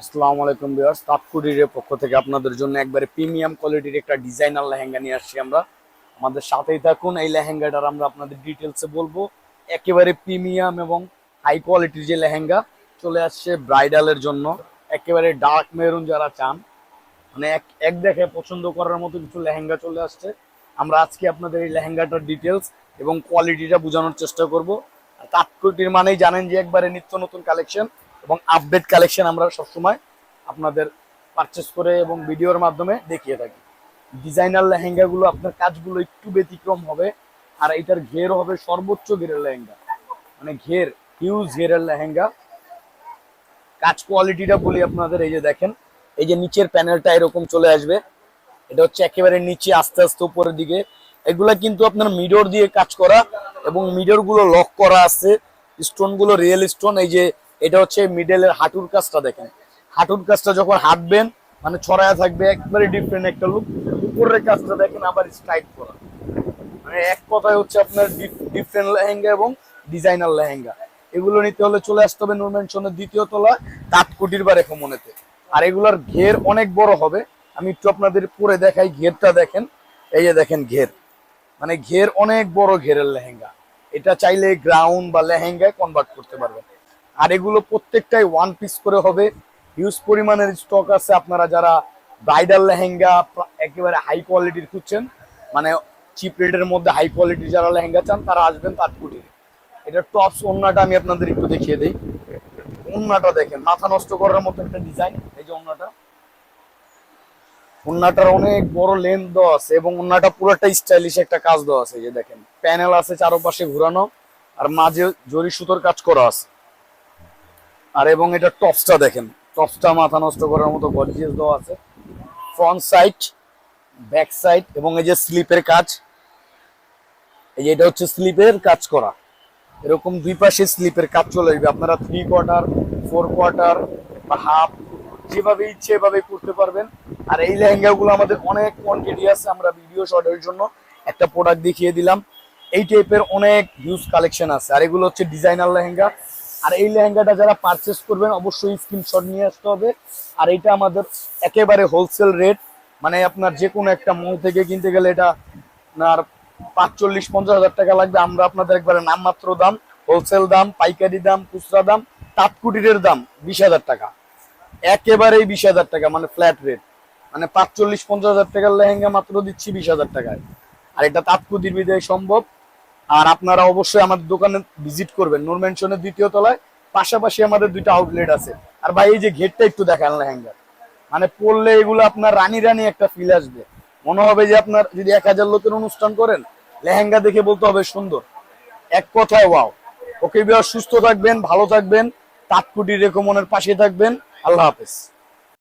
আসসালামু আলাইকুম ভিউয়ার্স তাৎকুরির পক্ষ থেকে আপনাদের জন্য একবারে প্রিমিয়াম কোয়ালিটির একটা ডিজাইনার লেহেঙ্গা নিয়ে আসছি আমরা। আমাদের সাথেই থাকুন, এই লেহেঙ্গাটার আমরা আপনাদের ডিটেলসে বলব। একেবারে প্রিমিয়াম এবং হাই কোয়ালিটির যে লেহেঙ্গা চলে আসছে ব্রাইডালের জন্য। একেবারে ডার্ক মেরুন যারা চান মানে এক এক দেখে পছন্দ করার মতো কিছু লেহেঙ্গা চলে আসছে। আমরা আজকে আপনাদের এই লেহেঙ্গাটার ডিটেলস এবং কোয়ালিটিটা বোঝানোর চেষ্টা করব। তাৎকুটির মানেই জানেন যে একবারে নিত্য নতুন কালেকশন এবং আপডেট কালেকশন আমরা সবসময় আপনাদের পারচেস করে এবং ভিডিওর মাধ্যমে দেখিয়ে থাকি। ডিজাইনার লেহেঙ্গাগুলো আপনার কাজগুলো একটু ব্যতিক্রম হবে, আর এটার ঘের হবে সর্বোচ্চ ঘেরের লেহেঙ্গা। মানে ঘের হিউজ ঘেরের লেহেঙ্গা। কাজ কোয়ালিটিটা বলি আপনাদের, এই যে দেখেন, এই যে নিচের প্যানেলটা এরকম চলে আসবে। এটা হচ্ছে একেবারে নিচে, আস্তে আস্তে উপরের দিকে। এগুলা কিন্তু আপনার মিডর দিয়ে কাজ করা এবং মিডরগুলো লক করা আছে। স্টোনগুলো রিয়েল স্টোন এই যে এটা হচ্ছে মিডলের হাঁটুর কাজটা দেখেন। হাঁটুর কাজটা যখন হাঁটবেন মানে ছড়ায় থাকবে, একবারে ডিফারেন্ট একটা লুক উপরের কাজটা দেখেন, আবার স্ট্রাইট করা। মানে এক কথায় হচ্ছে আপনার ডিফারেন্ট লেহেঙ্গা এবং ডিজাইনার লেহেঙ্গা। এগুলো নিতে হলে চলে আসতে হবে নুরমেনশনের দ্বিতীয় তলা তাঁতকুটির বা রেখমনেতে আর এগুলার ঘের অনেক বড় হবে। আমি একটু আপনাদের পরে দেখাই, ঘেরটা দেখেন। এই যে দেখেন ঘের। মানে ঘের অনেক বড় ঘেরের লেহেঙ্গা। এটা চাইলে গ্রাউন্ড বা লেহেঙ্গায় কনভার্ট করতে পারবেন। আর এগুলো প্রত্যেকটাই ওয়ান পিস করে হবে। হিউজ পরিমাণের স্টক আছে আপনারা যারা ব্রাইডাল লেহেঙ্গা একেবারে হাই কোয়ালিটির খুঁজছেন মানে চিপ রেটের মধ্যে হাই কোয়ালিটির যারা লেহেঙ্গা চান, তারা আসবেন তাঁতকুটির এটা টপস ওন্নাটা আমি আপনাদের একটু দেখিয়ে দিই। ওন্নাটা দেখেন, মাথা নষ্ট করার মতো একটা ডিজাইন এই যে ওন্নাটা। ওন্নাটার অনেক বড় লেন্থ দেওয়া আছে এবং ওন্নাটা পুরোটা স্টাইলিশ একটা কাজ দেওয়া আছে যে দেখেন। প্যানেল আছে চারপাশে ঘুরানো, আর মাঝে জরি সুতোর কাজ করা আছে। আর এবং এটা টপসটা দেখেন, টপসটা মাথা নষ্ট করার মতো গর্জিয়াস দেওয়া আছে। ফ্রন্ট সাইড ব্যাক সাইড এবং এই যে স্লিপের কাজ, এই যে এটা হচ্ছে স্লিপের কাজ করা। এরকম দুই পাশে স্লিপের কাজ চলে আসবে। আপনারা থ্রি কোয়ার্টার ফোর কোয়ার্টার বা হাফ যেভাবে ইচ্ছে এভাবে করতে পারবেন। আর এই লেহেঙ্গাগুলো আমাদের অনেক কোয়ান্টিটি আছে, আমরা ভিডিও শর্টের জন্য একটা প্রোডাক্ট দেখিয়ে দিলাম। এই টাইপের অনেক হিউজ কালেকশন আছে। আর এগুলো হচ্ছে ডিজাইনার লেহেঙ্গা। আর এই লেহেঙ্গাটা যারা পারচেস করবেন, অবশ্যই স্ক্রিনশট নিয়ে আসতে হবে। আর এটা আমাদের একেবারে হোলসেল রেট মানে আপনার যে কোনো একটা মল থেকে কিনতে গেলে এটা আপনার পাঁচচল্লিশ, পঞ্চাশ হাজার টাকা লাগবে। আমরা আপনাদের একবারে নামমাত্র দাম হোলসেল দাম, পাইকারি দাম, খুচরা দাম, তাঁতকুটিরের দাম বিশ হাজার টাকা। একেবারেই বিশ হাজার টাকা মানে ফ্ল্যাট রেট মানে পাঁচচল্লিশ, পঞ্চাশ হাজার টাকার লেহেঙ্গা মাত্র দিচ্ছি বিশ হাজার টাকায়। আর এটা তাঁতকুটির বিদায় সম্ভব। আর আপনারা অবশ্যই আমাদের দোকানে ভিজিট করবেন। নূর ম্যানশনের দ্বিতীয় তলায় পাশাপাশি আমাদের দুইটা আউটলেট আছে। আর ভাই, এই যে ঘেরটা একটু দেখান লেহেঙ্গা মানে পড়লে এগুলো আপনার রানী রানী একটা ফিল আসবে। মনে হবে যে আপনার যদি এক হাজার লোকের অনুষ্ঠান করেন, লেহেঙ্গা দেখে বলতে হবে সুন্দর। এক কথায় ওয়াও ওকে বিয়ার সুস্থ থাকবেন, ভালো থাকবেন। তাৎকুটি রেকমনের পাশে থাকবেন। আল্লাহ হাফেজ।